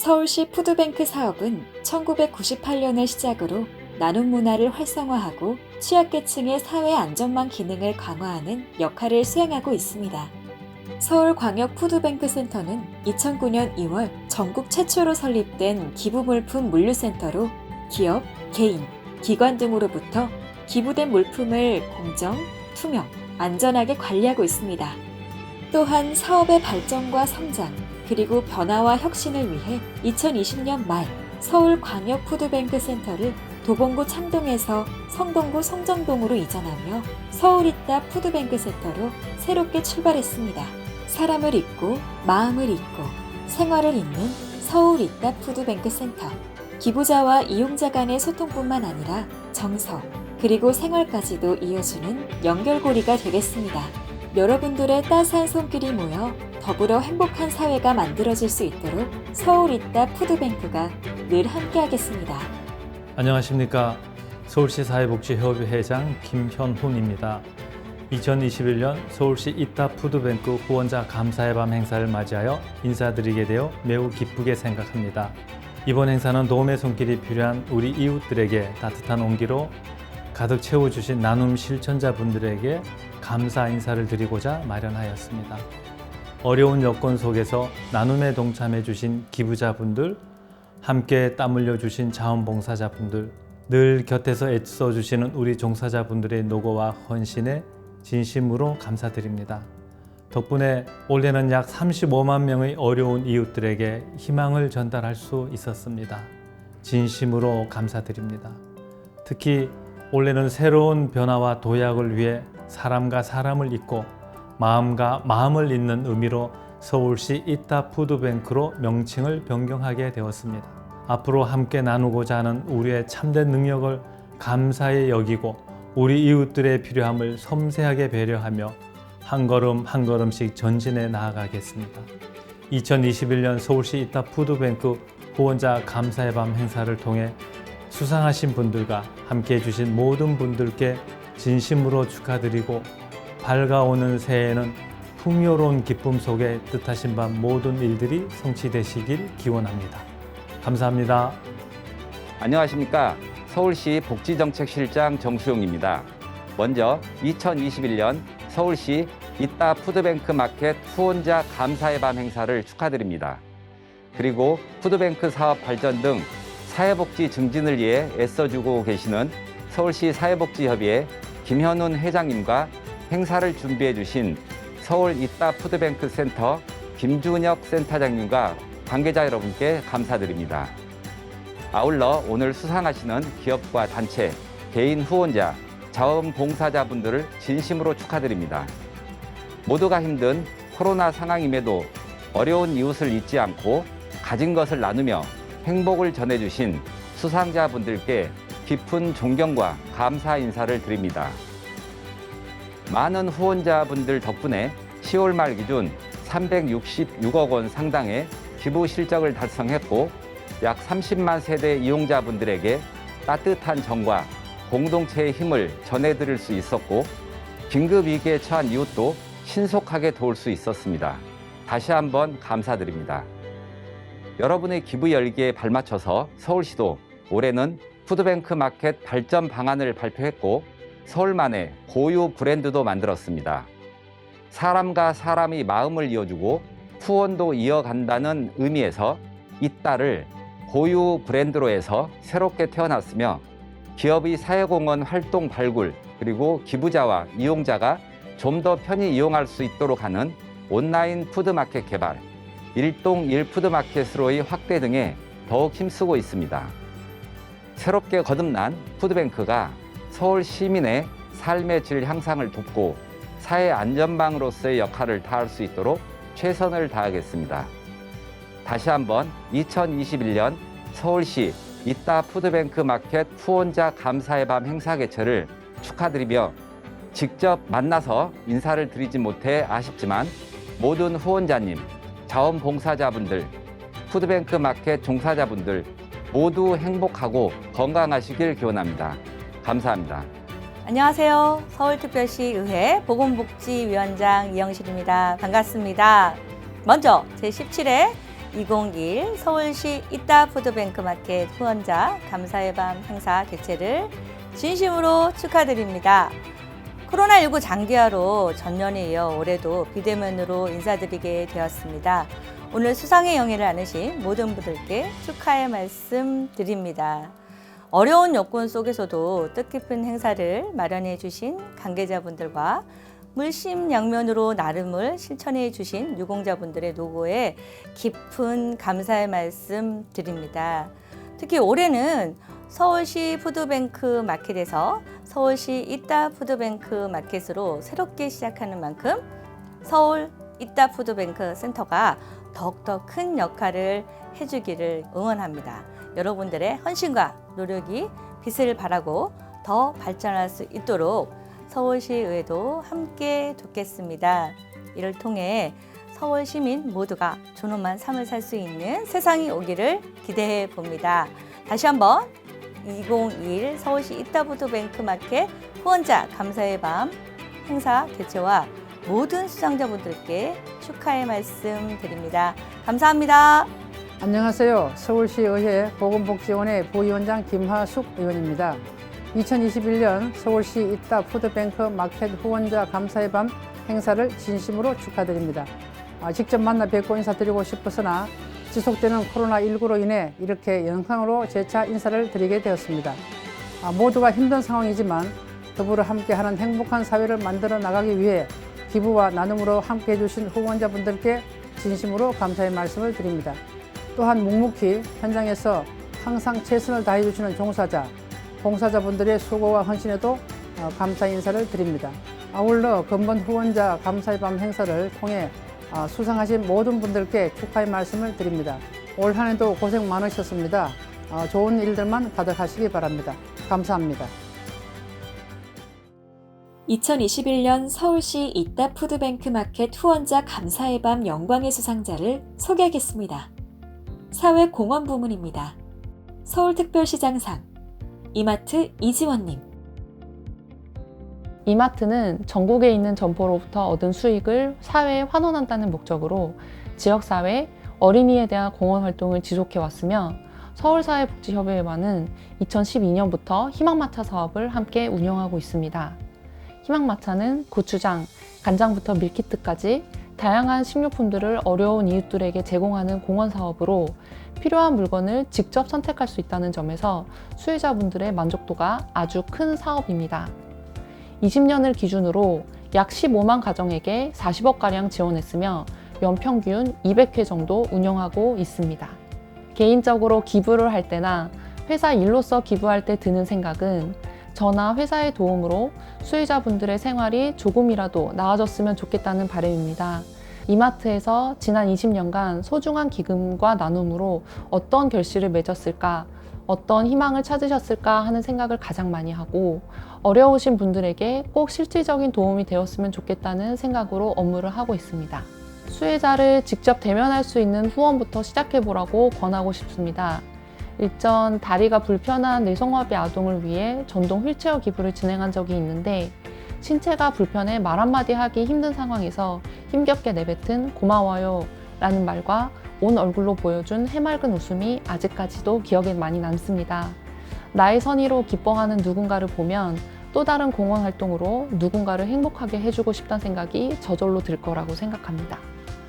서울시 푸드뱅크 사업은 1998년을 시작으로 나눔 문화를 활성화하고 취약계층의 사회 안전망 기능을 강화하는 역할을 수행하고 있습니다. 서울광역 푸드뱅크 센터는 2009년 2월 전국 최초로 설립된 기부물품 물류센터로 기업, 개인, 기관 등으로부터 기부된 물품을 공정, 투명, 안전하게 관리하고 있습니다. 또한 사업의 발전과 성장, 그리고 변화와 혁신을 위해 2020년 말 서울 광역 푸드뱅크 센터를 도봉구 창동에서 성동구 성정동으로 이전하며 서울이따 푸드뱅크 센터로 새롭게 출발했습니다. 사람을 잇고 마음을 잇고 생활을 잇는 서울이따 푸드뱅크 센터. 기부자와 이용자 간의 소통뿐만 아니라 정서, 그리고 생활까지도 이어주는 연결고리가 되겠습니다. 여러분들의 따스한 손길이 모여 더불어 행복한 사회가 만들어질 수 있도록 서울 있다 푸드뱅크가 늘 함께하겠습니다. 안녕하십니까. 서울시 사회복지협의 회장 김현훈입니다. 2021년 서울시 이따 푸드뱅크 후원자 감사의 밤 행사를 맞이하여 인사드리게 되어 매우 기쁘게 생각합니다. 이번 행사는 도움의 손길이 필요한 우리 이웃들에게 따뜻한 온기로 가득 채워주신 나눔 실천자분들에게 감사 인사를 드리고자 마련하였습니다. 어려운 여건 속에서 나눔에 동참해 주신 기부자분들, 함께 땀 흘려 주신 자원봉사자분들, 늘 곁에서 애써 주시는 우리 종사자분들의 노고와 헌신에 진심으로 감사드립니다. 덕분에 올해는 약 35만 명의 어려운 이웃들에게 희망을 전달할 수 있었습니다. 진심으로 감사드립니다. 특히 올해는 새로운 변화와 도약을 위해 사람과 사람을 잇고 마음과 마음을 잇는 의미로 서울시 이따 푸드뱅크로 명칭을 변경하게 되었습니다. 앞으로 함께 나누고자 하는 우리의 참된 능력을 감사히 여기고 우리 이웃들의 필요함을 섬세하게 배려하며 한 걸음 한 걸음씩 전진해 나아가겠습니다. 2021년 서울시 이따 푸드뱅크 후원자 감사의 밤 행사를 통해 수상하신 분들과 함께 해주신 모든 분들께 진심으로 축하드리고 밝아오는 새해에는 풍요로운 기쁨 속에 뜻하신 바 모든 일들이 성취되시길 기원합니다. 감사합니다. 안녕하십니까. 서울시 복지정책실장 정수용입니다. 먼저 2021년 서울시 이따 푸드뱅크 마켓 후원자 감사의 밤 행사를 축하드립니다. 그리고 푸드뱅크 사업 발전 등 사회복지 증진을 위해 애써주고 계시는 서울시 사회복지협의회 김현훈 회장님과 행사를 준비해 주신 서울 이따 푸드뱅크 센터 김준혁 센터장님과 관계자 여러분께 감사드립니다. 아울러 오늘 수상하시는 기업과 단체, 개인 후원자, 자원봉사자분들을 진심으로 축하드립니다. 모두가 힘든 코로나 상황임에도 어려운 이웃을 잊지 않고 가진 것을 나누며 행복을 전해주신 수상자분들께 깊은 존경과 감사 인사를 드립니다. 많은 후원자분들 덕분에 10월 말 기준 366억 원 상당의 기부 실적을 달성했고 약 30만 세대 이용자분들에게 따뜻한 정과 공동체의 힘을 전해드릴 수 있었고 긴급 위기에 처한 이웃도 신속하게 도울 수 있었습니다. 다시 한번 감사드립니다. 여러분의 기부 열기에 발맞춰서 서울시도 올해는 푸드뱅크 마켓 발전 방안을 발표했고 서울만의 고유 브랜드도 만들었습니다. 사람과 사람이 마음을 이어주고 후원도 이어간다는 의미에서 이따를 고유 브랜드로 해서 새롭게 태어났으며 기업의 사회공헌 활동 발굴 그리고 기부자와 이용자가 좀 더 편히 이용할 수 있도록 하는 온라인 푸드마켓 개발, 일동 일 푸드마켓으로의 확대 등에 더욱 힘쓰고 있습니다. 새롭게 거듭난 푸드뱅크가 서울 시민의 삶의 질 향상을 돕고 사회 안전망으로서의 역할을 다할 수 있도록 최선을 다하겠습니다. 다시 한번 2021년 서울시 이따 푸드뱅크 마켓 후원자 감사의 밤 행사 개최를 축하드리며 직접 만나서 인사를 드리지 못해 아쉽지만 모든 후원자님, 자원봉사자분들, 푸드뱅크 마켓 종사자분들 모두 행복하고 건강하시길 기원합니다. 감사합니다. 안녕하세요. 서울특별시 의회 보건복지위원장 이영실입니다. 반갑습니다. 먼저 제17회 2021 서울시 이따 푸드뱅크 마켓 후원자 감사의 밤 행사 개최를 진심으로 축하드립니다. 코로나19 장기화로 전년에 이어 올해도 비대면으로 인사드리게 되었습니다. 오늘 수상의 영예를 나누신 모든 분들께 축하의 말씀 드립니다. 어려운 여건 속에서도 뜻깊은 행사를 마련해 주신 관계자분들과 물심양면으로 나름을 실천해 주신 유공자분들의 노고에 깊은 감사의 말씀 드립니다. 특히 올해는 서울시 푸드뱅크 마켓에서 서울시 이따 푸드뱅크 마켓으로 새롭게 시작하는 만큼 서울 이따 푸드뱅크 센터가 더욱더 큰 역할을 해주기를 응원합니다. 여러분들의 헌신과 노력이 빛을 발하고 더 발전할 수 있도록 서울시의회도 함께 돕겠습니다. 이를 통해 서울 시민 모두가 존엄한 삶을 살 수 있는 세상이 오기를 기대해 봅니다. 다시 한번 2021 서울시 이따부드뱅크 마켓 후원자 감사의 밤 행사 개최와 모든 수상자분들께 축하의 말씀 드립니다. 감사합니다. 안녕하세요. 서울시 의회 보건복지원의 부위원장 김하숙 의원입니다. 2021년 서울시 이따 푸드뱅크 마켓 후원자 감사의 밤 행사를 진심으로 축하드립니다. 아, 직접 만나 뵙고 인사드리고 싶었으나 지속되는 코로나19로 인해 이렇게 영상으로 재차 인사를 드리게 되었습니다. 아, 모두가 힘든 상황이지만 더불어 함께하는 행복한 사회를 만들어 나가기 위해 기부와 나눔으로 함께 해 주신 후원자분들께 진심으로 감사의 말씀을 드립니다. 또한 묵묵히 현장에서 항상 최선을 다해 주시는 종사자, 봉사자분들의 수고와 헌신에도 어, 감사 인사를 드립니다. 아울러 근본 후원자 감사의 밤 행사를 통해 어, 수상하신 모든 분들께 축하의 말씀을 드립니다. 올 한 해도 고생 많으셨습니다. 어, 좋은 일들만 가득하시기 바랍니다. 감사합니다. 2021년 서울시 이따 푸드뱅크 마켓 후원자 감사의 밤 영광의 수상자를 소개하겠습니다. 사회공헌 부문입니다. 서울특별시장상 이마트 이지원님 이마트는 전국에 있는 점포로부터 얻은 수익을 사회에 환원한다는 목적으로 지역사회, 어린이에 대한 공헌 활동을 지속해 왔으며 서울사회복지협의회와는 2012년부터 희망마차 사업을 함께 운영하고 있습니다. 희망마차는 고추장, 간장부터 밀키트까지 다양한 식료품들을 어려운 이웃들에게 제공하는 공헌 사업으로 필요한 물건을 직접 선택할 수 있다는 점에서 수혜자분들의 만족도가 아주 큰 사업입니다. 20년을 기준으로 약 15만 가정에게 40억가량 지원했으며 연평균 200회 정도 운영하고 있습니다. 개인적으로 기부를 할 때나 회사 일로서 기부할 때 드는 생각은 저나 회사의 도움으로 수혜자분들의 생활이 조금이라도 나아졌으면 좋겠다는 바람입니다. 이마트에서 지난 20년간 소중한 기금과 나눔으로 어떤 결실을 맺었을까, 어떤 희망을 찾으셨을까 하는 생각을 가장 많이 하고 어려우신 분들에게 꼭 실질적인 도움이 되었으면 좋겠다는 생각으로 업무를 하고 있습니다. 수혜자를 직접 대면할 수 있는 후원부터 시작해 보라고 권하고 싶습니다. 일전 다리가 불편한 뇌성마비 아동을 위해 전동 휠체어 기부를 진행한 적이 있는데 신체가 불편해 말 한마디 하기 힘든 상황에서 힘겹게 내뱉은 고마워요 라는 말과 온 얼굴로 보여준 해맑은 웃음이 아직까지도 기억에 많이 남습니다. 나의 선의로 기뻐하는 누군가를 보면 또 다른 공헌 활동으로 누군가를 행복하게 해주고 싶다는 생각이 저절로 들 거라고 생각합니다.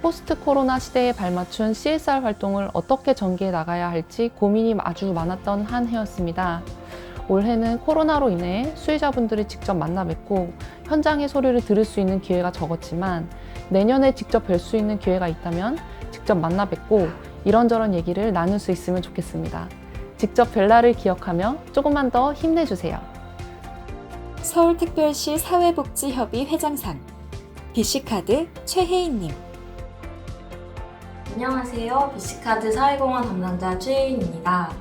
포스트 코로나 시대에 발맞춘 CSR 활동을 어떻게 전개해 나가야 할지 고민이 아주 많았던 한 해였습니다. 올해는 코로나로 인해 수혜자분들이 직접 만나 뵙고 현장의 소리를 들을 수 있는 기회가 적었지만 내년에 직접 뵐 수 있는 기회가 있다면 직접 만나 뵙고 이런저런 얘기를 나눌 수 있으면 좋겠습니다. 직접 뵐 날을 기억하며 조금만 더 힘내주세요. 서울특별시 사회복지협의 회장상 BC카드 최혜인님 안녕하세요. BC카드 사회공헌 담당자 최혜인입니다.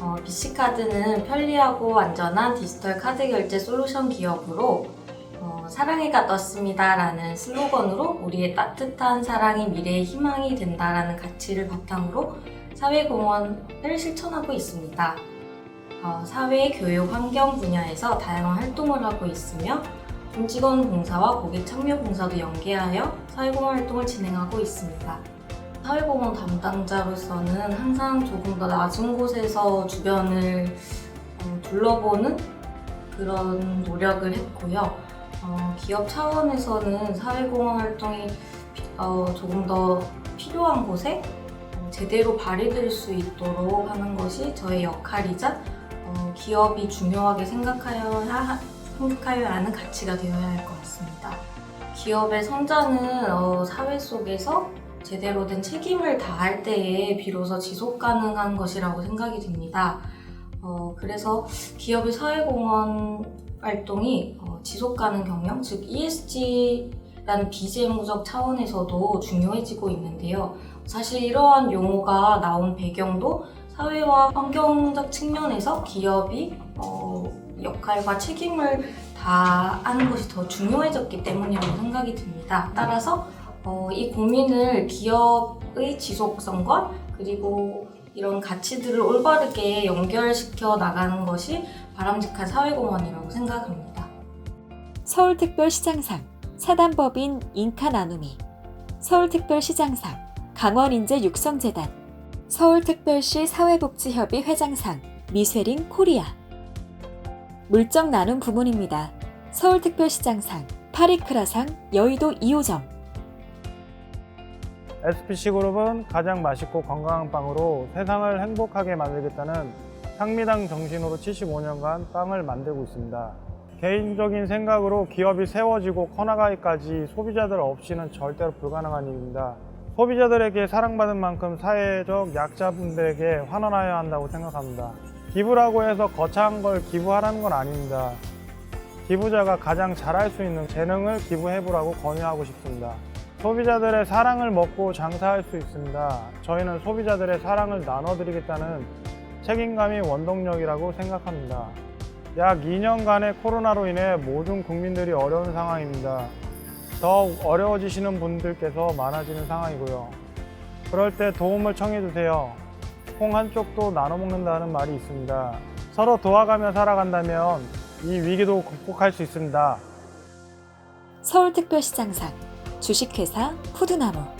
어, BC카드는 편리하고 안전한 디지털 카드 결제 솔루션 기업으로 어, 사랑해가 떴습니다 라는 슬로건으로 우리의 따뜻한 사랑이 미래의 희망이 된다라는 가치를 바탕으로 사회공헌을 실천하고 있습니다. 어, 사회, 교육, 환경 분야에서 다양한 활동을 하고 있으며 공직원 봉사와 고객 참여 봉사도 연계하여 사회공헌 활동을 진행하고 있습니다. 사회공헌 담당자로서는 항상 조금 더 낮은 곳에서 주변을 어, 둘러보는 그런 노력을 했고요. 어, 기업 차원에서는 사회공헌 활동이 피- 어, 조금 더 필요한 곳에 어, 제대로 발휘될 수 있도록 하는 것이 저의 역할이자 어, 기업이 중요하게 생각하여야, 생각하여야 하는 가치가 되어야 할 것 같습니다. 기업의 성장은 어, 사회 속에서 제대로 된 책임을 다할 때에 비로소 지속 가능한 것이라고 생각이 듭니다. 어, 그래서 기업의 사회공헌 활동이 어, 지속 가능 경영, 즉 ESG라는 비재무적 차원에서도 중요해지고 있는데요. 사실 이러한 용어가 나온 배경도 사회와 환경적 측면에서 기업이 어, 역할과 책임을 다하는 것이 더 중요해졌기 때문이라고 생각이 듭니다. 따라서 어, 이 고민을 기업의 지속성과 그리고 이런 가치들을 올바르게 연결시켜 나가는 것이 바람직한 사회공헌이라고 생각합니다. 서울특별시장상 사단법인 인카 나눔이 서울특별시장상 강원인재 육성재단 서울특별시 사회복지협의 회장상 미쉐린 코리아 물정 나눔 부문입니다. 서울특별시장상 파리크라상 여의도 2호점 SPC 그룹은 가장 맛있고 건강한 빵으로 세상을 행복하게 만들겠다는 상미당 정신으로 75년간 빵을 만들고 있습니다. 개인적인 생각으로 기업이 세워지고 커나가기까지 소비자들 없이는 절대로 불가능한 일입니다. 소비자들에게 사랑받은 만큼 사회적 약자분들에게 환원하여야 한다고 생각합니다. 기부라고 해서 거창한 걸 기부하라는 건 아닙니다. 기부자가 가장 잘할 수 있는 재능을 기부해보라고 권유하고 싶습니다. 소비자들의 사랑을 먹고 장사할 수 있습니다. 저희는 소비자들의 사랑을 나눠드리겠다는 책임감이 원동력이라고 생각합니다. 약 2년간의 코로나로 인해 모든 국민들이 어려운 상황입니다. 더욱 어려워지시는 분들께서 많아지는 상황이고요. 그럴 때 도움을 청해주세요. 콩 한쪽도 나눠 먹는다는 말이 있습니다. 서로 도와가며 살아간다면 이 위기도 극복할 수 있습니다. 서울특별시장상 주식회사 푸드나무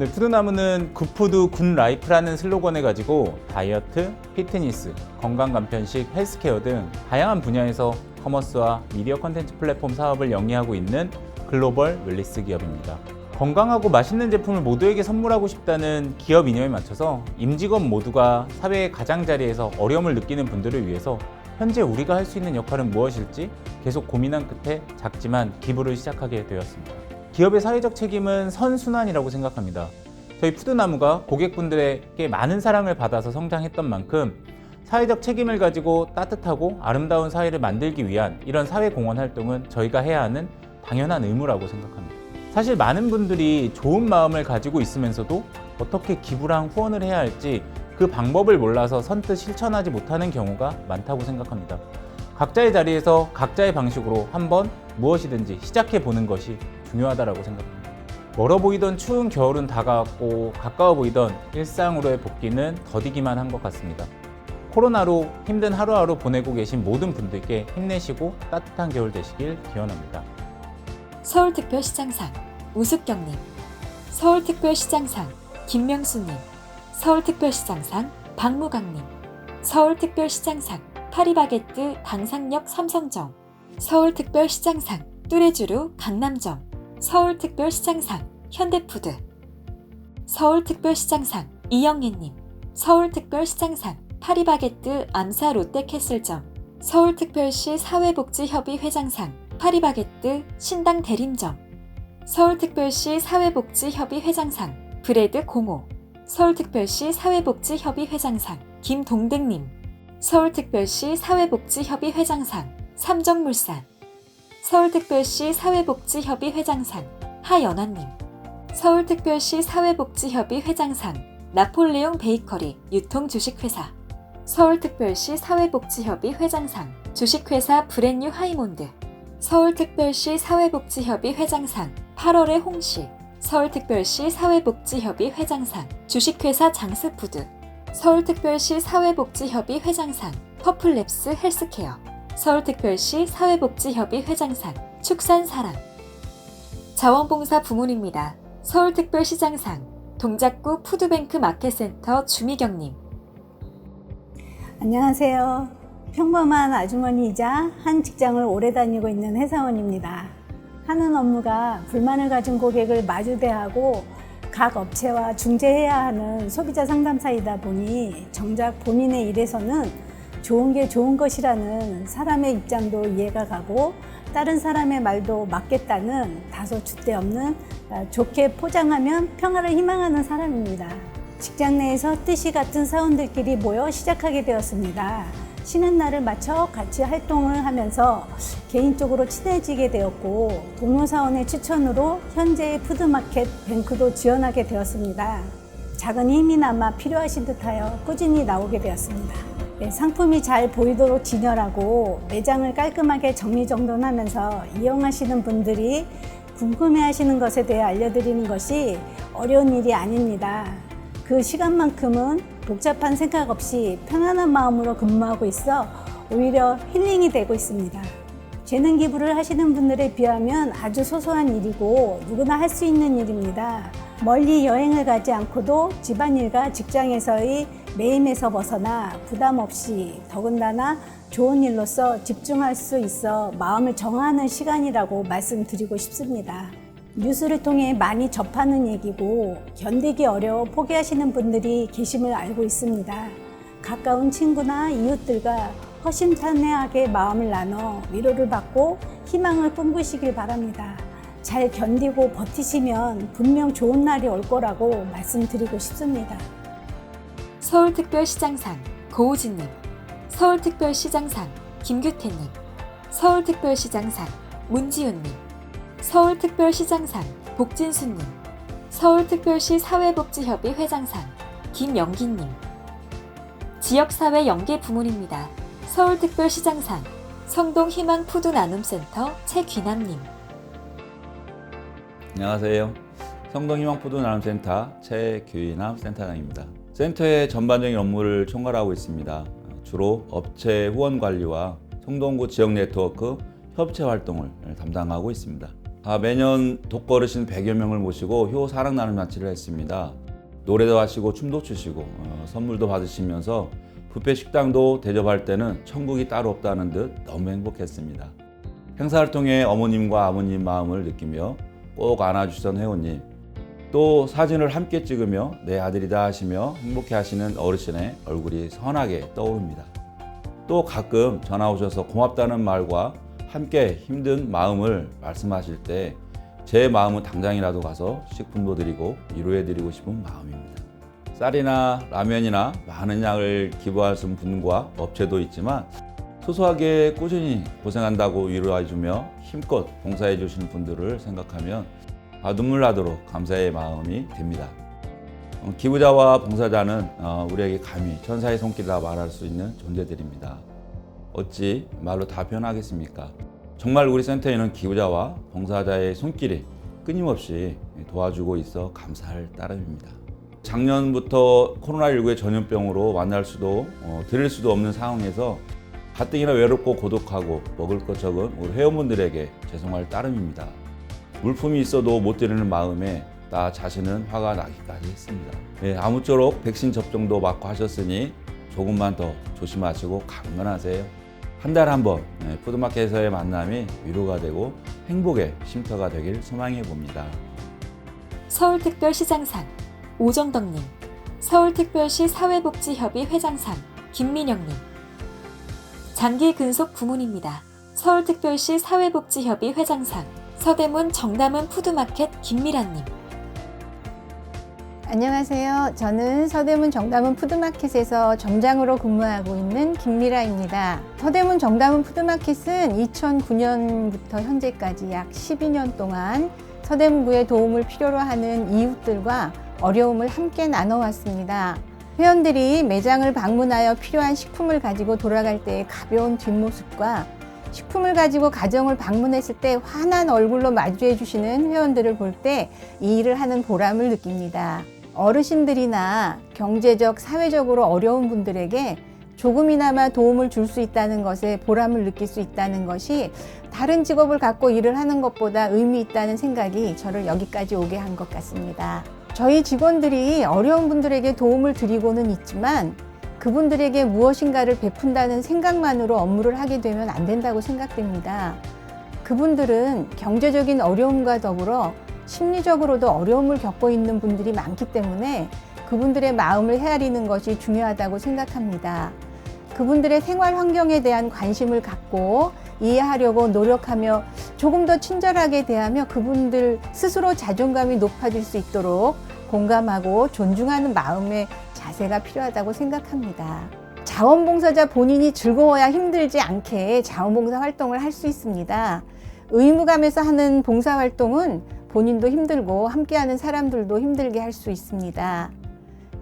네, 푸드나무는 굿푸드 굿라이프라는 슬로건을 가지고 다이어트, 피트니스, 건강 간편식, 헬스케어 등 다양한 분야에서 커머스와 미디어 컨텐츠 플랫폼 사업을 영위하고 있는 글로벌 웰리스 기업입니다. 건강하고 맛있는 제품을 모두에게 선물하고 싶다는 기업 이념에 맞춰서 임직원 모두가 사회의 가장자리에서 어려움을 느끼는 분들을 위해서 현재 우리가 할 수 있는 역할은 무엇일지 계속 고민한 끝에 작지만 기부를 시작하게 되었습니다. 기업의 사회적 책임은 선순환이라고 생각합니다. 저희 푸드나무가 고객분들에게 많은 사랑을 받아서 성장했던 만큼 사회적 책임을 가지고 따뜻하고 아름다운 사회를 만들기 위한 이런 사회공헌 활동은 저희가 해야 하는 당연한 의무라고 생각합니다. 사실 많은 분들이 좋은 마음을 가지고 있으면서도 어떻게 기부랑 후원을 해야 할지 그 방법을 몰라서 선뜻 실천하지 못하는 경우가 많다고 생각합니다. 각자의 자리에서 각자의 방식으로 한번 무엇이든지 시작해 보는 것이 중요하다고 생각합니다. 멀어 보이던 추운 겨울은 다가왔고 가까워 보이던 일상으로의 복귀는 더디기만 한 것 같습니다. 코로나로 힘든 하루하루 보내고 계신 모든 분들께 힘내시고 따뜻한 겨울 되시길 기원합니다. 서울특별시장상 우숙경님 서울특별시장상 김명수님 서울특별시장상 박무강님 서울특별시장상 파리바게뜨 당상역 삼성점 서울특별시장상 뚜레쥬르 강남점 서울특별시장상 현대푸드. 서울특별시장상 이영애님. 서울특별시장상 파리바게뜨 암사 롯데캐슬점. 서울특별시 사회복지협의 회장상 파리바게뜨 신당 대림점. 서울특별시 사회복지협의 회장상 브레드 공호 서울특별시 사회복지협의 회장상 김동댕님. 서울특별시 사회복지협의 회장상 삼정물산 서울특별시 사회복지협의 회장상 하연아님. 서울특별시 사회복지협의 회장상 나폴레옹 베이커리 유통주식회사. 서울특별시 사회복지협의 회장상 주식회사 브랜뉴 하이몬드. 서울특별시 사회복지협의 회장상 8월의 홍시 서울특별시 사회복지협의 회장상 주식회사 장스푸드. 서울특별시 사회복지협의 회장상 퍼플랩스 헬스케어 서울특별시 사회복지협의 회장상 축산사랑 자원봉사 부문입니다. 서울특별시장상 동작구 푸드뱅크 마켓센터 주미경님 안녕하세요. 평범한 아주머니이자 한 직장을 오래 다니고 있는 회사원입니다. 하는 업무가 불만을 가진 고객을 마주대하고 각 업체와 중재해야 하는 소비자 상담사이다 보니 정작 본인의 일에서는 좋은 게 좋은 것이라는 사람의 입장도 이해가 가고 다른 사람의 말도 맞겠다는 다소 줏대없는 아, 좋게 포장하면 평화를 희망하는 사람입니다. 직장 내에서 뜻이 같은 사원들끼리 모여 시작하게 되었습니다. 쉬는 날을 맞춰 같이 활동을 하면서 개인적으로 친해지게 되었고 동료 사원의 추천으로 현재의 푸드마켓 뱅크도 지원하게 되었습니다. 작은 힘이나마 필요하신 듯하여 꾸준히 나오게 되었습니다. 네, 상품이 잘 보이도록 진열하고 매장을 깔끔하게 정리정돈하면서 이용하시는 분들이 궁금해하시는 것에 대해 알려드리는 것이 어려운 일이 아닙니다. 그 시간만큼은 복잡한 생각 없이 편안한 마음으로 근무하고 있어 오히려 힐링이 되고 있습니다. 재능 기부를 하시는 분들에 비하면 아주 소소한 일이고 누구나 할 수 있는 일입니다. 멀리 여행을 가지 않고도 집안일과 직장에서의 매임에서 벗어나 부담 없이 더군다나 좋은 일로서 집중할 수 있어 마음을 정하는 시간이라고 말씀드리고 싶습니다. 뉴스를 통해 많이 접하는 얘기고 견디기 어려워 포기하시는 분들이 계심을 알고 있습니다. 가까운 친구나 이웃들과 허심탄회하게 마음을 나눠 위로를 받고 희망을 꿈꾸시길 바랍니다. 잘 견디고 버티시면 분명 좋은 날이 올 거라고 말씀드리고 싶습니다. 서울특별시장상 고우진님 서울특별시장상 김규태님 서울특별시장상 문지훈님 서울특별시장상 복진수님 서울특별시 사회복지협의 회장상 김영기님 지역사회 연계 부문입니다. 서울특별시장상 성동희망푸드나눔센터 최귀남님 안녕하세요. 성동희망푸드 나눔센터 최규인함 센터장입니다. 센터의 전반적인 업무를 총괄하고 있습니다. 주로 업체 후원 관리와 성동구 지역 네트워크 협체 활동을 담당하고 있습니다. 아, 매년 독거르신 100여 명을 모시고 효 사랑 나눔 잔치를 했습니다. 노래도 하시고 춤도 추시고 어, 선물도 받으시면서 뷔페 식당도 대접할 때는 천국이 따로 없다는 듯 너무 행복했습니다. 행사를 통해 어머님과 아버님 마음을 느끼며 꼭 안아주던 회원님 또 사진을 함께 찍으며 내 아들이다 하시며 행복해 하시는 어르신의 얼굴이 선하게 떠오릅니다. 또 가끔 전화 오셔서 고맙다는 말과 함께 힘든 마음을 말씀하실 때 제 마음은 당장이라도 가서 식품도 드리고 위로해 드리고 싶은 마음입니다. 쌀이나 라면이나 많은 양을 기부하신 분과 업체도 있지만 소소하게 꾸준히 고생한다고 위로해 주며 힘껏 봉사해 주시는 분들을 생각하면 아, 눈물 나도록 감사의 마음이 듭니다. 어, 기부자와 봉사자는 어, 우리에게 감히 천사의 손길이라 말할 수 있는 존재들입니다. 어찌 말로 다 표현하겠습니까? 정말 우리 센터에는 기부자와 봉사자의 손길이 끊임없이 도와주고 있어 감사할 따름입니다. 작년부터 코로나19의 전염병으로 만날 수도 어, 드릴 수도 없는 상황에서 가뜩이나 외롭고 고독하고 먹을 것 적은 우리 회원분들에게 죄송할 따름입니다. 물품이 있어도 못 드리는 마음에 나 자신은 화가 나기까지 했습니다. 예, 아무쪼록 백신 접종도 맞고 하셨으니 조금만 더 조심하시고 강건하세요. 한 달에 한번 예, 푸드마켓에서의 만남이 위로가 되고 행복의 쉼터가 되길 소망해 봅니다. 서울특별시장상 오정덕님 서울특별시 사회복지협의 회장상 김민영님 장기 근속 부문입니다. 서울특별시 사회복지협의 회장상 서대문 정담은 푸드마켓 김미란님 안녕하세요. 저는 서대문 정담은 푸드마켓에서 점장으로 근무하고 있는 김미라입니다. 서대문 정담은 푸드마켓은 2009년부터 현재까지 약 12년 동안 서대문구의 도움을 필요로 하는 이웃들과 어려움을 함께 나눠왔습니다. 회원들이 매장을 방문하여 필요한 식품을 가지고 돌아갈 때의 가벼운 뒷모습과 식품을 가지고 가정을 방문했을 때 환한 얼굴로 마주해 주시는 회원들을 볼 때 이 일을 하는 보람을 느낍니다. 어르신들이나 경제적, 사회적으로 어려운 분들에게 조금이나마 도움을 줄 수 있다는 것에 보람을 느낄 수 있다는 것이 다른 직업을 갖고 일을 하는 것보다 의미 있다는 생각이 저를 여기까지 오게 한 것 같습니다. 저희 직원들이 어려운 분들에게 도움을 드리고는 있지만 그분들에게 무엇인가를 베푼다는 생각만으로 업무를 하게 되면 안 된다고 생각됩니다. 그분들은 경제적인 어려움과 더불어 심리적으로도 어려움을 겪고 있는 분들이 많기 때문에 그분들의 마음을 헤아리는 것이 중요하다고 생각합니다. 그분들의 생활 환경에 대한 관심을 갖고 이해하려고 노력하며 조금 더 친절하게 대하며 그분들 스스로 자존감이 높아질 수 있도록 공감하고 존중하는 마음의 자세가 필요하다고 생각합니다. 자원봉사자 본인이 즐거워야 힘들지 않게 자원봉사 활동을 할 수 있습니다. 의무감에서 하는 봉사 활동은 본인도 힘들고 함께하는 사람들도 힘들게 할 수 있습니다.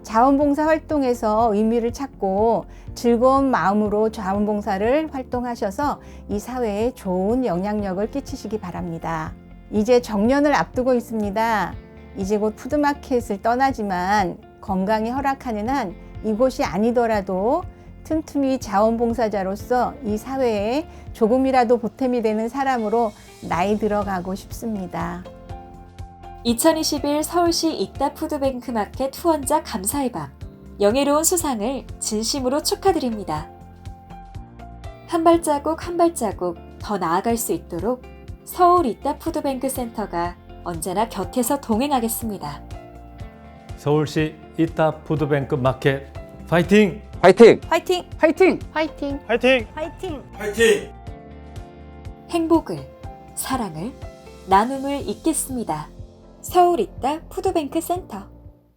자원봉사 활동에서 의미를 찾고 즐거운 마음으로 자원봉사를 활동하셔서 이 사회에 좋은 영향력을 끼치시기 바랍니다. 이제 정년을 앞두고 있습니다. 이제 곧 푸드마켓을 떠나지만 건강이 허락하는 한 이곳이 아니더라도 틈틈이 자원봉사자로서 이 사회에 조금이라도 보탬이 되는 사람으로 나이 들어가고 싶습니다. 2021 서울시 이따 푸드뱅크 마켓 후원자 감사의 밤. 영예로운 수상을 진심으로 축하드립니다. 한 발자국 한 발자국 더 나아갈 수 있도록 서울 이따 푸드뱅크 센터가 언제나 곁에서 동행하겠습니다. 서울시 이따 푸드뱅크 마켓 파이팅! 화이팅! 화이팅! 화이팅! 화이팅! 화이팅! 화이팅! 행복을, 사랑을, 나눔을 잇겠습니다. 서울 이따 푸드뱅크 센터.